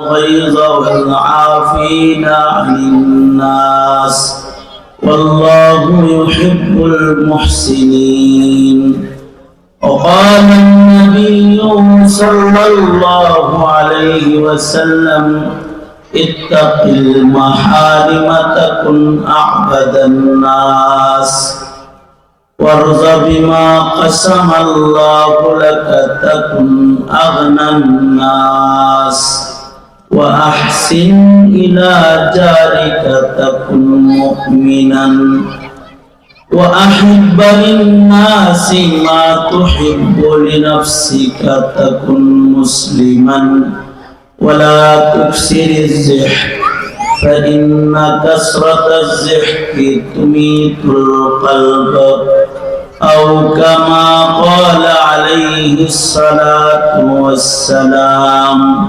الغيظ والعافين عن الناس. والله يحب المحسنين. وقال النبي صلى الله عليه وسلم اتق المحارم تكن أعبد الناس. وارض بما قسم الله لك تكن أغنى الناس. وأحسن إلى جارك تكن مؤمنا. وأحب للناس ما تحب لنفسك تكن مسلما. ولا تكسر الزحف فإن كسرة الزحف تميت القلب. أو كما قال عليه الصلاة والسلام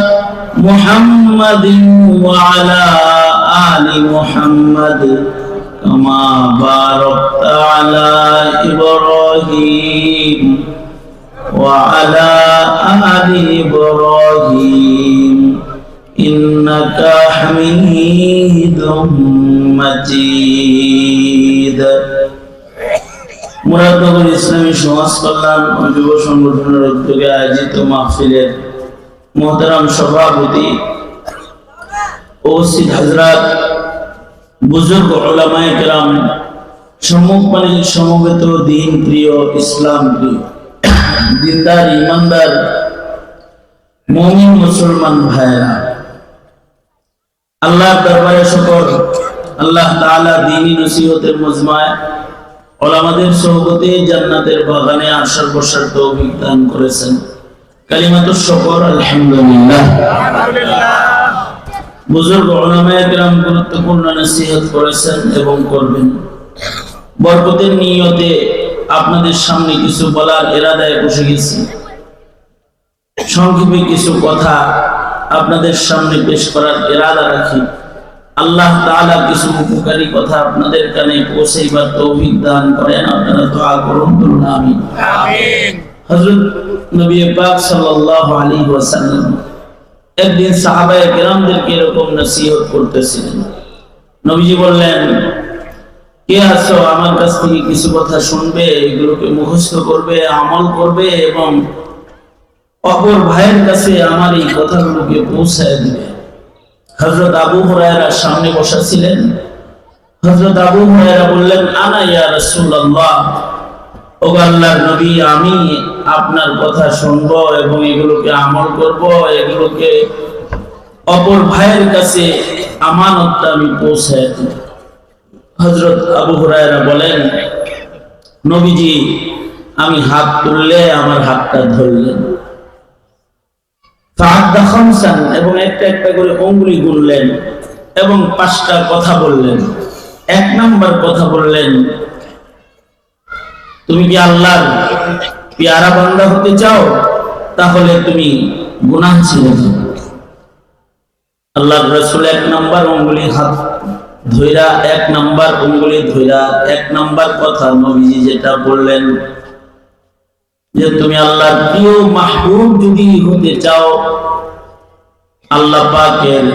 محمد وعلى آل محمد كما باركت على إبراهيم وعلى آل إبراهيم إنك حميد مجيد মুরাদনগর ইসলামী সমাজ কল্যাণ ও যুব সংগঠনের উদ্যোগে আয়োজিত মাহফিলের মোহতারাম সভাপতি ওসিদ হাজরাত বুজুর্গ ওলামায়ে কেরাম সম্মুখপানি সমবেত দিন প্রিয় ইসলাম দিনদার ইমানদার মমিন মুসলমান ভাইরা আল্লাহ দরবারে শুকর আল্লাহ তাআলা দ্বীনি নসিহতের মজমায় ওলামাদের সহবতে জান্নাতের বাগানে আসার বসার তৌফিক দান করেছেন কালিমাতুর শুকর, আলহামদুলিল্লাহ। বুজুর্গ গুরুত্বপূর্ণ নসিহত করেছেন এবং করবেন। বরকতের নিয়তে আপনাদের সামনে কিছু বলার এরাদায় বসে গেছি। সংক্ষেপে কিছু কথা আপনাদের সামনে পেশ করার এরাদা রাখি। আল্লাহ তাআলা কিছু উপকারী কথা আপনাদের কানে পৌঁছাইবার তৌফিক দান করেন। আপনারা দোয়া করুন আমিন। হযরত নবী পাক সাল্লাল্লাহু আলাইহি ওয়াসাল্লাম একদিন সাহাবায়ে কেরামদেরকে এরকম নসিহত করতেছিলেন। নবীজি বললেন, কে আছো? আমার কাছ থেকে কিছু কথা শুনবে, এগুলোকে মুখস্থ করবে, আমল করবে এবং অপর ভাইয়ের কাছে আমার এই কথাগুলোকে পৌঁছায় দিবে। হজরত আবু হুরায়রা সামনে বসা ছিলেন। হজরত আবু হুরায়রা বললেন, আনা ইয়া রাসূলুল্লাহ? আমি আপনার কথা এবং এগুলোকে আমল করব, এগুলোকে অপর ভাইয়ের কাছে আমি হজরত আবু বলেন, নবীজি, আমি হাত তুললে আমার হাতটা ধরলেন। এবং একটা একটা করে অঙ্গুলি গুনলেন এবং পাঁচটা কথা বললেন। এক নাম্বার কথা বললেন তুমি কি আল্লাহর পেয়ারা বান্দা হতে চাও? তাহলে তুমি গুনাহ ছেড়ে দাও। আল্লাহর রাসূল এক নাম্বার অঙ্গুলি হাত ধইরা, এক নাম্বার অঙ্গুলি ধইরা, এক নাম্বার কথা নবীজি যেটা বললেন যে তুমি আল্লাহর প্রিয় মাহবুব যদি হতে চাও, আল্লাহ পাকের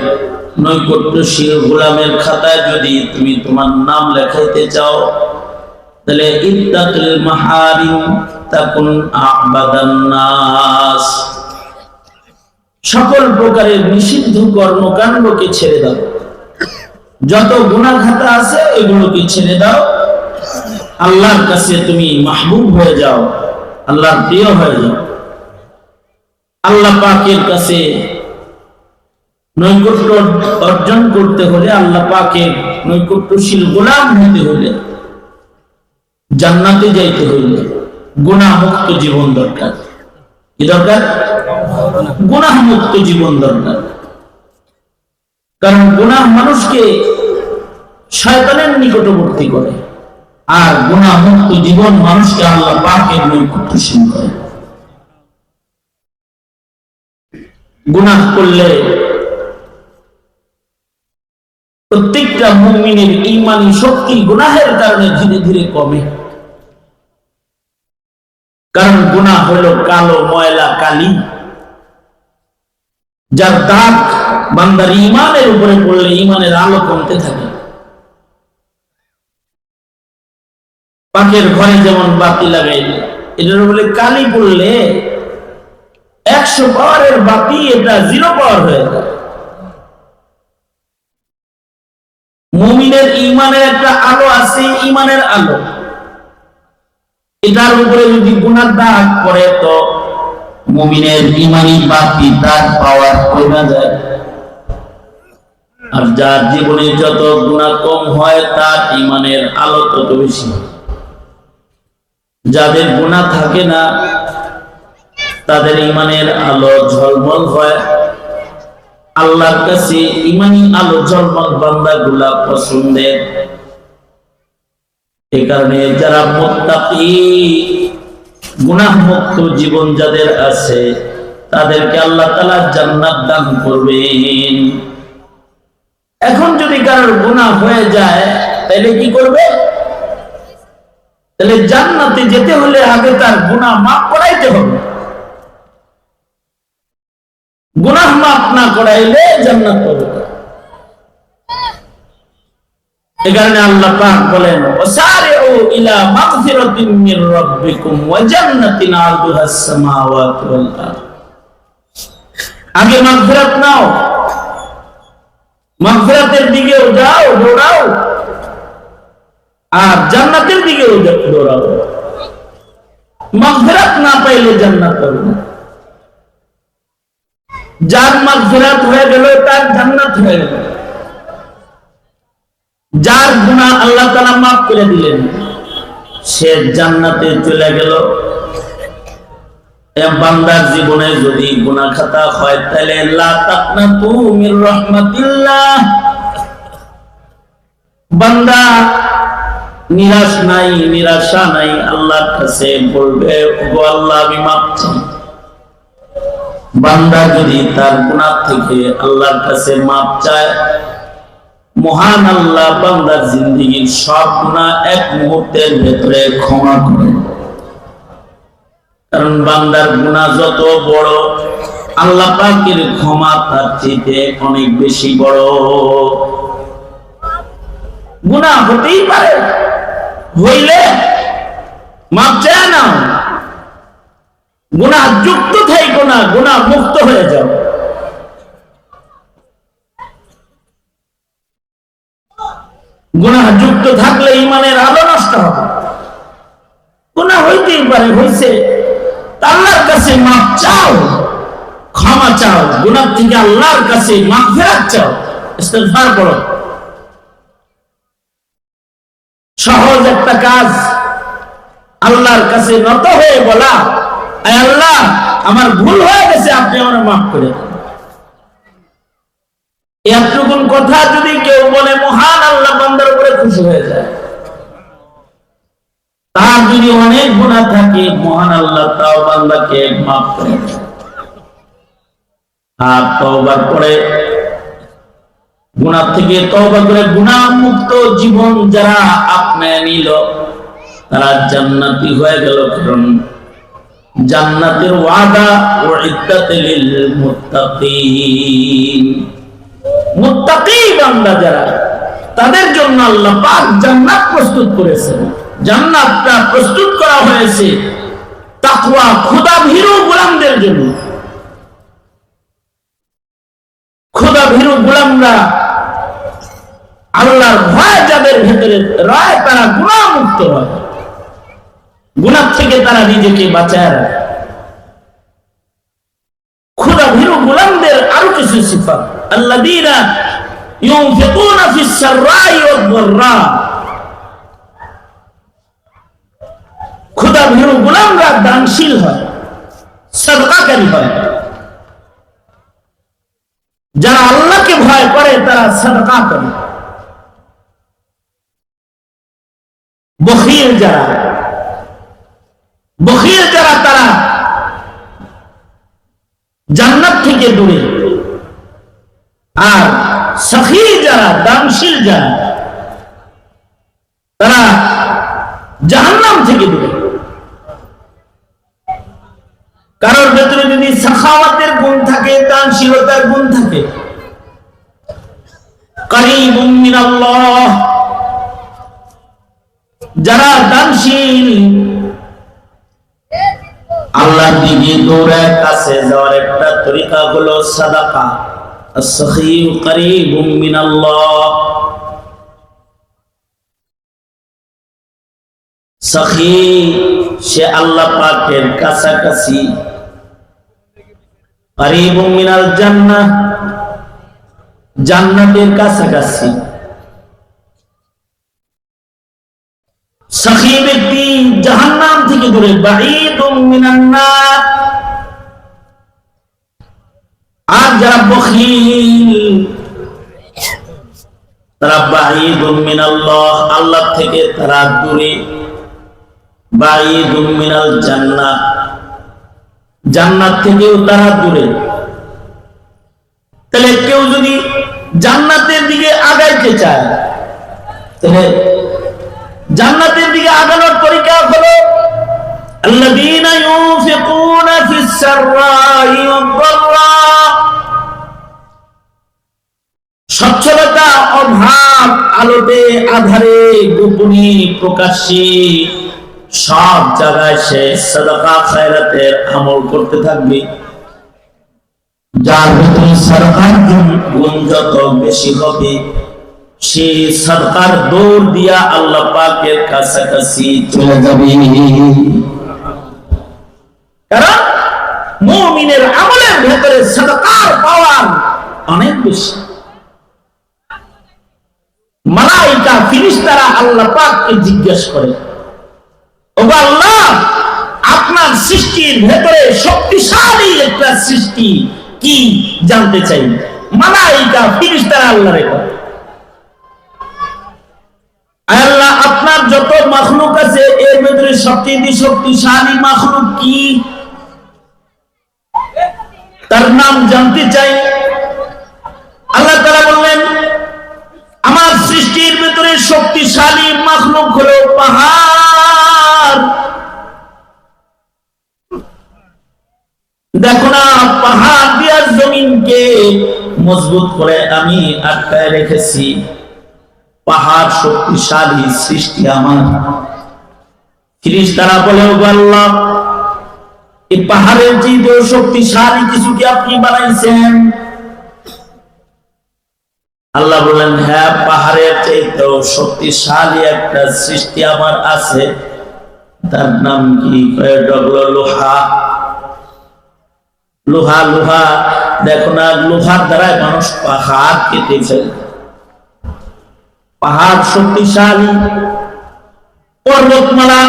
নৈকট্যশীল গোলামের খাতায় যদি তুমি তোমার নাম লেখাইতে চাও তাহলে ইত্তাকিল মাহারিম তাকুন আবাদান নাস। সকল প্রকারের নিষিদ্ধ কর্মকাণ্ডকে ছেড়ে দাও। যত খাতা আছে, এগুলোকে ছেড়ে দাও। আল্লাহর কাছে তুমি মাহবুব হয়ে যাও, আল্লাহর প্রিয় হয়ে যাও। আল্লাহ পাকের কাছে নৈকট্য অর্জন করতে হলে, আল্লাহ পাকের নৈকট্যশীল গোলাম হতে হলে জান্নাতে যাইতে হইলে। গুণামুক্ত জীবন দরকার। কি দরকার? গুণামুক্ত জীবন দরকার। কারণ গুনাহ মানুষকে শয়তানের নিকটবর্তী করে। আর গুনাহ মুক্ত জীবন মানুষকে আল্লাহ পাকের নৈকট্যশীল করে। গুনাহ করলে প্রত্যেকটা মুমিনের ইমানি শক্তি গুনাহের কারণে ধীরে ধীরে কমে। কারণ গুনাহ হলো কালো, ময়লা, কালি। যার দাগ বান্দার ইমানের উপরে পড়লে ইমানের আলো কমতে থাকে। পাকের ঘরে যেমন বাতি লাগাই এটার বলে কালি পড়লে একশো পাওয়ারের বাতি, এটা জিরো পাওয়ার হয়ে যায়। মুমিনের ইমানের একটা আলো আছে ইমানের আলো। এটার উপরে যদি গুনার দাগ পড়ে তো মুমিনের ইমানি বাতি তার পাওয়ার কমে যায়। আর যার জীবনে যত গুণা কম হয়, তার ইমানের আলো তত বেশি। যাদের গুণা থাকে না, তাদের ইমানের আলো ঝলমল হয়। আল্লাহর কাছে ইমানি আলো ঝলমল বান্দা গুলা পছন্দের। এ কারণে যারা মোত্তাকি গুনাহ মুক্ত জীবন যাদের আছে, তাদেরকে আল্লাহ তালা জান্নাত দান করবেন। এখন যদি কারোর গুনাহ হয়ে যায়, তাহলে কি করবে? তাহলে জান্নাতে যেতে হলে আগে তার গুনাহ মাফ করাইতে হবে। গুনাহ মাফ না করাইলে জান্নাত পাবে না। এ কারণে আল্লাহ পাক বলেন ওয়াসারিউ ইলা মাগফিরাতিন মির রাব্বিকুম ওয়া জান্নাতিন আরদুহাস সামাওয়াতু ওয়াল আরদ। আগে জান্নাতের দিকেও যা- দৌড়াও। মাগফিরাত না পাইলে জান্নাত পাবে না। যার মাগফিরাত হয়ে গেল, তার জান্নাত হয়ে গেল। যার গুনাহ আল্লাহ তাআলা মাফ করে দিলেন, সে জান্নাতে চলে গেল। বান্দার জীবনে যদি গুনাহ খাতা হয়, তাহলে বান্দা নিরাশ নাই, নিরাশা নাই, আল্লাহর কাছে বলবে, ওগো আল্লাহ, আমি মাপ চাই। বান্দা যদি তার গুনাহ থেকে আল্লাহর কাছে মাপ চায় মহান আল্লাহ বান্দার জিন্দগির সব গুনাহ এক মুহূর্তের ভেতরে ক্ষমা করে কারণ বান্দার গুনাহ যত বড়, আল্লাহ পাকের ক্ষমা তার চেয়ে অনেক বেশি বড়। গুনাহ হতেই পারে, হইলে মাপ চায় না। গুনাহ যুক্ত থাইকো না, গুনাহ মুক্ত হয়ে যাও গুনাহ যুক্ত থাকলে ইমানের আলো নষ্ট হবে। গুনাহ হইতেই পারে, হইছে। আল্লাহর কাছে মাপ চাও, ক্ষমা চাও, গুনাহ থেকে আল্লাহর কাছে মাপ ফেরাত চাও। ইস্তেগফার করো। সহজ একটা কাজ, আল্লাহর কাছে নত হয়ে বলা আল্লাহ, আমার ভুল হয়ে গেছে, আপনি আমার মাফ করে এতটুকুন কথা যদি কেউ বলে, মহান আল্লাহ তার যদি অনেক গুণা থাকে, মহান আল্লাহ তাও বান্দাকে মাফ করে আর পরে থেকে করে জীবন যারা নিল, তারা জান্নাতি হয়ে গেল। কারণ জান্নাতের ওয়াদা ও মুত্তাকিন। মুত্তাকি বান্দা যারা তাদের জন্য আল্লাহ পাক জান্নাত প্রস্তুত করেছেন জান্নাতটা প্রস্তুত করা হয়েছে তাকওয়া খোদা ভীরু গোলামদের জন্য। খোদা ভীরু গোলামরা আল্লাহর ভয় যাদের ভেতরে রয়, তারা গুণামুক্ত হয় গুণার থেকে তারা নিজেকে বাঁচায় রাখে। খোদা ভীরু গোলামদের আরও কিছু সিফাত। আল্লাযীনা ফিস সাররাই ওয়াদ দাররা খোদা ভীরু গোলামরা দানশীল হয়, সাদকাকারী হয়। যারা আল্লাহকে ভয় করে, তারা সাদকা করে। বখির যারা বখির যারা তারা জান্নাত থেকে দূরে। আর দানশীল যারা, তারা জাহান্নাম থেকে দূরে। কারোর ভেতরে যদি সাখাওয়াতের গুণ থাকে, দানশীলতার গুণ থাকে যারা দানশীল আল্লাহর দিকে দৌড়ায় কাছে যাওয়ার একটা তরিকা হলো সাদাকা। السخي قريب من الله সখী সে আল্লাহ পাকের কাছাকাছি করিব মিনাল জান্নাহ জান্নাতের কাছাকাছি সখী ব্যক্তি জাহান্নাম থেকে দূরে বাঈদুম মিনান নার আর যারা বখিল, তারা বাহি আল্লাহ থেকে তারা দূরে। জান্নাত। জান্নাত থেকেও তারা দূরে। তাহলে কেউ যদি জান্নাতের দিকে আগাইতে চায়, তাহলে জান্নাতের দিকে আগানোর পরীক্ষা হলো, আল্লাযীনা ইউনফিকুনা ফিস আলোতে, আধারে, গোপনে প্রকাশ্যে সব জায়গায় সে সদকা খায়রাতের আমল করতে থাকবে। যার ভিতরে সরকার গুণ যত বেশি হবে, সে সরকার দৌড় দিয়া আল্লাহ পাকের কাছাকাছি চলে যাবে। কারণ মুমিনের আমলের ভেতরে সদকার পাওয়ার অনেক বেশি। মালাইকা, ফিরিস্তারা আল্লাহ পাককে জিজ্ঞেস করে। আল্লাহ, আপনার সৃষ্টির ভেতরে শক্তিশালী একটা সৃষ্টি কি জানতে চাই? মালাইকা আল্লাহ, আপনার যত মাখলুক আছে, এর ভেতরে সবচেয়ে শক্তিশালী মাখলুক কি? তার নাম জানতে চাই। আল্লাহ তারা বললেন ভেতরে শক্তিশালী মাখলুক হলো পাহাড়। দেখো না, পাহাড় দিয়া জমিনকে মজবুত করে আমি আটকায় রেখেছি। পাহাড় শক্তিশালী সৃষ্টি আমার। ফিরিস তারা বলে ও আল্লাহ, এই পাহাড়ের যে শক্তিশালী কিছু কি আপনি বানাইছেন? আল্লাহ বলেন হ্যাঁ পাহাড়ের চাইতেও শক্তিশালী একটা সৃষ্টি আমার আছে। তার নাম কি? লোহা। লোহা লোহা, দেখো না, লোহার দ্বারা মানুষ পাহাড় কেটে ফেলে। পাহাড় শক্তিশালী, পর্বতমালা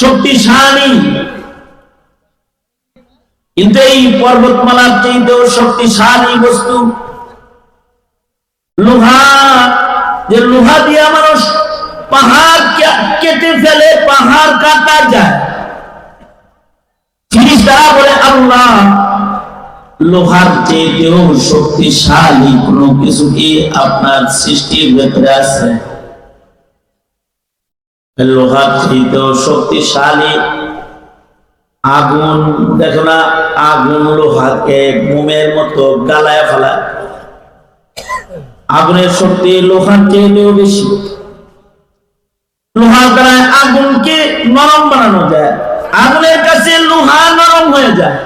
শক্তিশালী। কিন্তু এই পর্বতমালার চাইতেও শক্তিশালী বস্তু। লোহা যে লোহা দিয়ে মানুষ পাহাড় কেটে ফেলে, পাহাড় কাটা যায়। বলে, আল্লাহ, লোহার চেয়েও শক্তিশালী কোন কিছু কি আপনার সৃষ্টির ভেতরে আছে? লোহার চেয়েও শক্তিশালী আগুন, দেখো না, আগুন লোহাকে মোমের মতো গালায় ফেলায়। আগুনের শক্তি লোহার চেয়েও বেশি। লোহার দ্বারা আগুনকে নরম বানানো যায়। আগুনের কাছে লোহা নরম হয়ে যায়।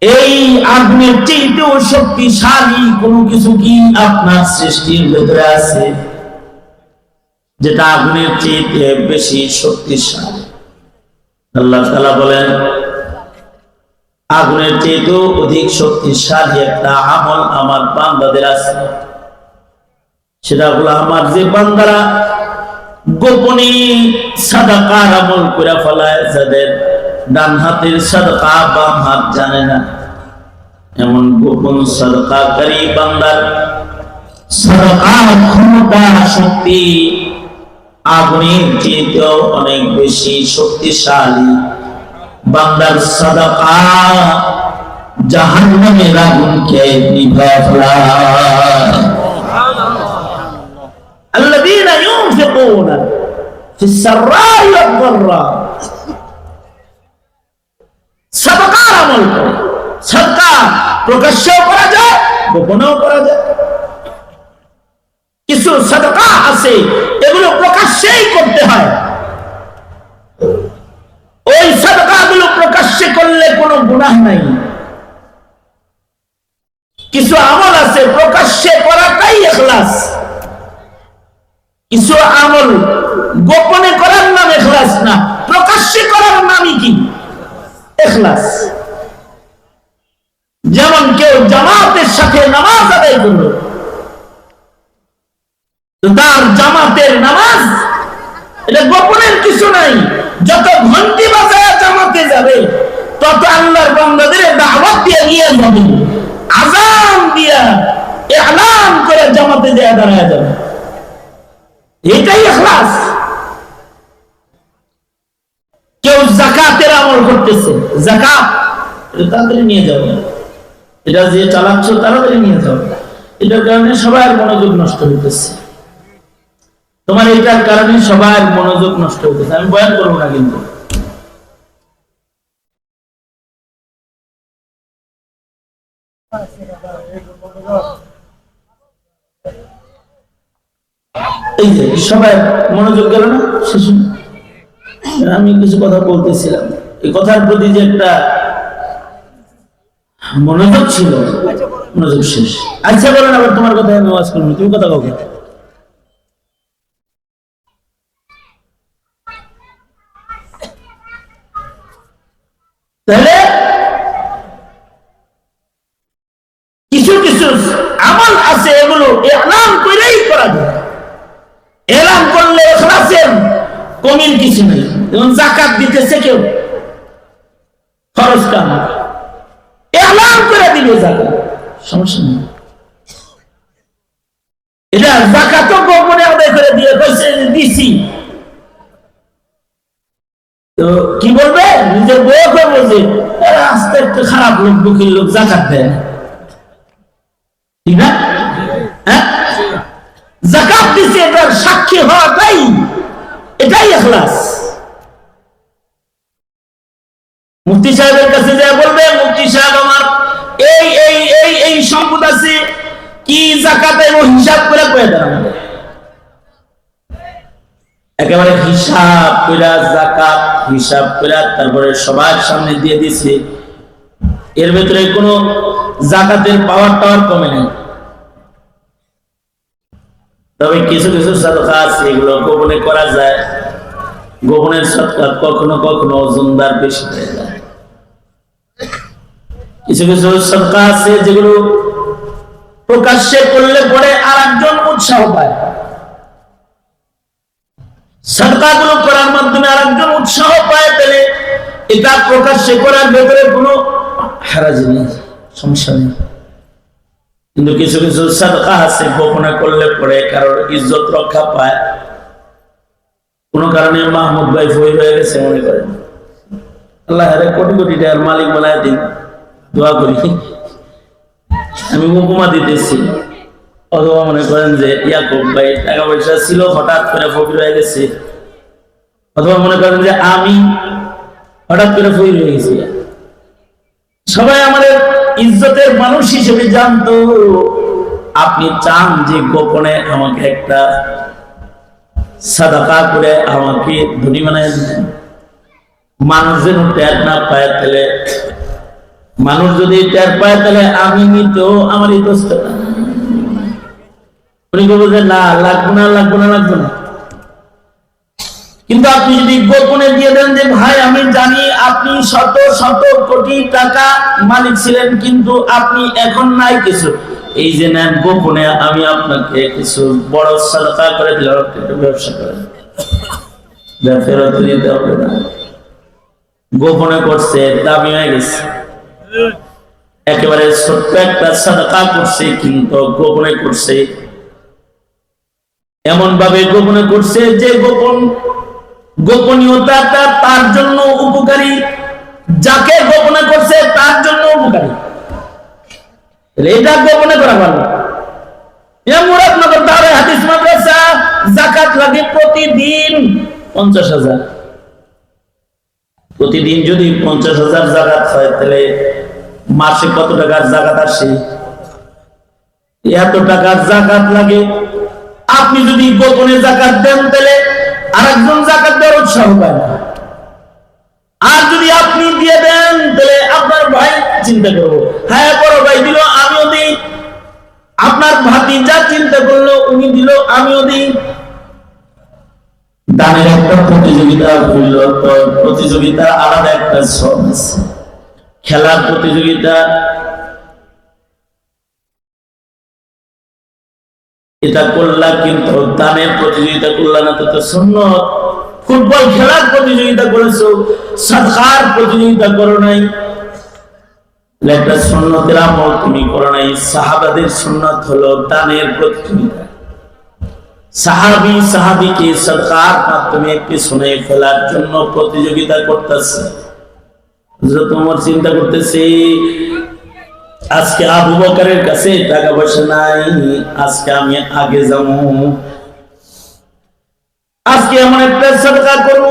এই আগুনের চেয়েতেও শক্তিশালী কোনো কিছু কি আপনার সৃষ্টির ভেতরে আছে? যেটা আগুনের চেয়েতে বেশি শক্তিশালী। আল্লাহ বলেন, আগুনের চেয়েতেও অধিক শক্তিশালী একটা আমল আমার বান্দাদের আছে। সেটা হলো আমার যে বান্দারা গোপনে সাদাকার আমল করে ফেলায়, যাদের ডান হাতের সাদকা বাম হাত জানে না। এমন গোপন সাদকাকারী বান্দার সাদকার ক্ষমতা, শক্তি আগুনের চেয়েও অনেক বেশি শক্তিশালী বান্দার সাদাকা জাহান্নামের আগুনকে নিভায় ফেলায় الذين ينفقون في السراء والضراء সদকার আমল করে সদকা প্রকাশ্যেও করা যায় গোপনেও করা যায় কিছু সদকা আছে, এগুলো প্রকাশ্যেই করতে হয়। ওই সদকাগুলো প্রকাশ্যে করলে কোনো গুনাহ নাই। কিছু আমল আছে, প্রকাশ্যে করাটাই এখলাস। কিছু আমল গোপনে করার নাম এখলাস না, প্রকাশ্যে করার নামই কি? এখলাস। যেমন কেউ জামাতের সাথে নামাজ আদায় করল তার জামাতের নামাজ, এটা গোপনের কিছু নাই। যত ঘন্টি বাজায় জামাতে যাবে, তত আল্লাহর বান্দাদের দাওয়াত দিয়ে নিয়ে যাবে। আজান দিয়া এলান করে জামাতে দেয়া দাঁড়ায় যাবে। এটাই এখলাস কেউ জাকাতের আমল করতেছে, জাকাত তাড়াতাড়ি নিয়ে যাও। এটা যে চালাচ্ছ তাড়াতাড়ি নিয়ে যাও। এটার কারণে সবার মনোযোগ নষ্ট হইতেছে তোমার এটার কারণে সবার মনোযোগ নষ্ট হইতেছে। আমি বয়ান করব না কিন্তু। এই যে, সবাই মনোযোগ গেল না? শেষ। আমি কিছু কথা বলতেছিলাম। এই কথার প্রতি যে একটা মনোযোগ ছিল, মনোযোগ শেষ। আচ্ছা বলেন আবার তোমার কথা আমি আওয়াজ করব তুমি কথা কাউকে তাহলে কিছু কিছু আমল আছে এগুলো এলাম করেই করা যায়। এলাম করলে এখলাসের কমিল কিছু নেই। যেমন জাকাত দিতেছে কেউ খরচ কাম এলাম করে দিল জাকাত সমস্যা নেই। এটা জাকাত গোপনে আদায় করে দিয়ে দিছি। তো কি বলবে? নিজের আস্তে একটু খারাপ লোক লোক, জাকাত দেয় না। ঠিক না? হ্যাঁ? জাকাত দিছে, এটার সাক্ষী হওয়াটাই, এটাই এখলাস। মুফতি সাহেবের কাছে যা বলবে, মুফতি সাহেব আমার, এই এই এই এই সম্পদ আছে, কি জাকাত এবং হিসাব করে কয়ে আমাদের। একেবারে হিসাব করে জাকাত হিসাব করে তারপরে সবার সামনে দিয়ে দিছে এর ভেতরে কোনো জাকাতের পাওয়ার টাওয়ার কমে নেই। তবে কিছু কিছু সদকা আছে, এগুলো গোপনে করা যায়। গোপনের সৎকার কখনো কখনো ওজনদার বেশি হয়ে যায়। কিছু কিছু সদকা আছে, যেগুলো প্রকাশ্যে করলে পরে আর একজন উৎসাহ পায়। সদকাগুলো করার মাধ্যমে আর একজন উৎসাহ পায় তাহলে এটা প্রকাশ্যে করার ভেতরে কোনো নেই, সমস্যা নেই। কিন্তু কিছু কিছু সাদকা আছে, গোপনে করলে পরে কারোর ইজ্জত রক্ষা পায়। কোন কারণে মাহমুদ ভাই ফই হয়ে গেছে মনে করেন। আল্লাহ আরে কোটি কোটি টাকার মালিক বানায় দিন। দোয়া করি। আমি উপমা দিতেছি। অথবা মনে করেন যে, ইয়াকুব ভাই, টাকা পয়সা ছিল, হঠাৎ করে ফকির হয়ে গেছে। অথবা মনে করেন যে, আমি হঠাৎ করে ফকির হয়ে গেছি। সবাই আমাদের ইজ্জতের মানুষ হিসেবে জানতো, আপনি চান যে গোপনে আমাকে একটা সাদাকা করে আমাকে ধনী বানায় দিলেন মানুষ যেন টের না পায়, তাহলে মানুষ যদি টের পায়, তাহলে আমি নিতেও আমার এই দোষ না। কিন্তু আপনি যদি গোপনে দিয়ে দেন যে, ভাই, আমি জানি আপনি শত শত কোটি টাকা মালিক ছিলেন, কিন্তু আপনি এখন নাই কিছু। এই যে নেন, গোপনে আমি আপনাকে কিছু বড় সাদকা করে দিলাম ব্যবসা গোপনে করছে, দামি হয়ে গেছে। একেবারে ছোট্ট একটা সাদাকা করছে, কিন্তু গোপনে করছে। এমন ভাবে গোপনে করছে যে গোপন গোপনীয়তাটা তার জন্য উপকারী, যাকে গোপনে করছে তার জন্য উপকারী। এটা গোপনে করা ভালো। লাগে প্রতিদিন পঞ্চাশ হাজার। প্রতিদিন যদি পঞ্চাশ হাজার হয়, তাহলে মাসে কত টাকার এত টাকার জাকাত লাগে আপনি যদি গোপনে জাকাত দেন তাহলে আরেকজন জাকাত দেওয়ার উৎসাহ পায় না। আর যদি আপনি দিয়ে দেন তাহলে আপনার ভাই চিন্তা করব হ্যাঁ বড় ভাই দিল, আমিও দিই। আপনার ভাতিজা চিন্তা করল, উনি দিল, আমিও দিই। দানের একটা প্রতিযোগিতা হইল, তো প্রতিযোগিতা আলাদা একটা সব খেলার প্রতিযোগিতা এটা করলা কিন্তু দানের প্রতিযোগিতা করলা না তো সুন্নত। ফুটবল খেলার প্রতিযোগিতা করেছ সাদকার প্রতিযোগিতা করো নাই। একটা সুন্নতের আমল তুমি করো নাই। সাহাবাদের সুন্নত হলো দানের প্রতিযোগিতা। সাহাবি, সাহাবিকে সরকার মাধ্যমে পিছনে ফেলার জন্য প্রতিযোগিতা করতেছে। তোমার চিন্তা করতেছে আজকে আবু বকারের কাছে টাকা পয়সা নাই, আজকে আমি আগে যাব। আজকে এমন একটা সদকা করব।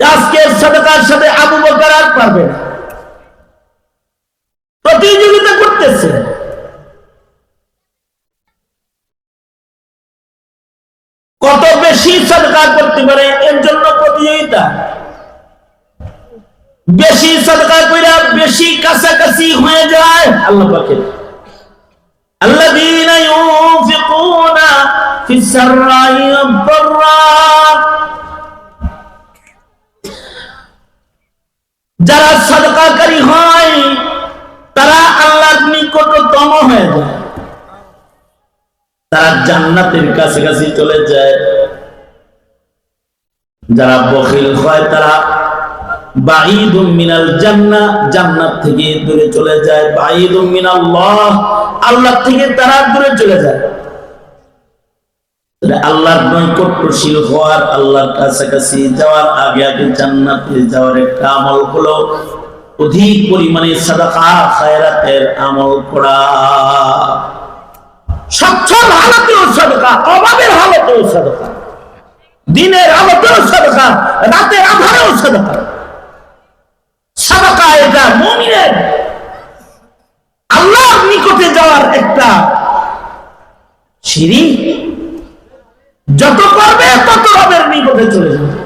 আজকে সদকার সাথে আবু বকার আর পারবে না। প্রতিযোগিতা করতেছে। কত বেশি সদকা করতে পারে, এর জন্য প্রতিযোগিতা বেশি সদকা কইরা বেশি কাছাকাছি হয়ে যায় আল্লাহ পাকের الذين ينفقون في السراء والضراء যারা সদকাকারী হয় তারা আল্লাহর নিকটতম হয়ে যায় তারা জান্নাতের কাছাকাছি চলে যায় যারা বখিল হয় তারা বাঈদুম মিনাল জান্নাহ থেকে দূরে চলে যায়। যাওয়ার একটা আমল হলো অধিক পরিমাণে সাদাকা খায়রাতের আমল করা। সচ্ছল হালতেও সাদকা, অভাবের হালতেও দিনের আলোতেও সাদকা, রাতের আধারেও সাদকা। সাদকা এটা মমিনের আল্লাহর নিকটে যাওয়ার একটা সিঁড়ি। যত করবে তত রবের নিকটে চলে যাবে।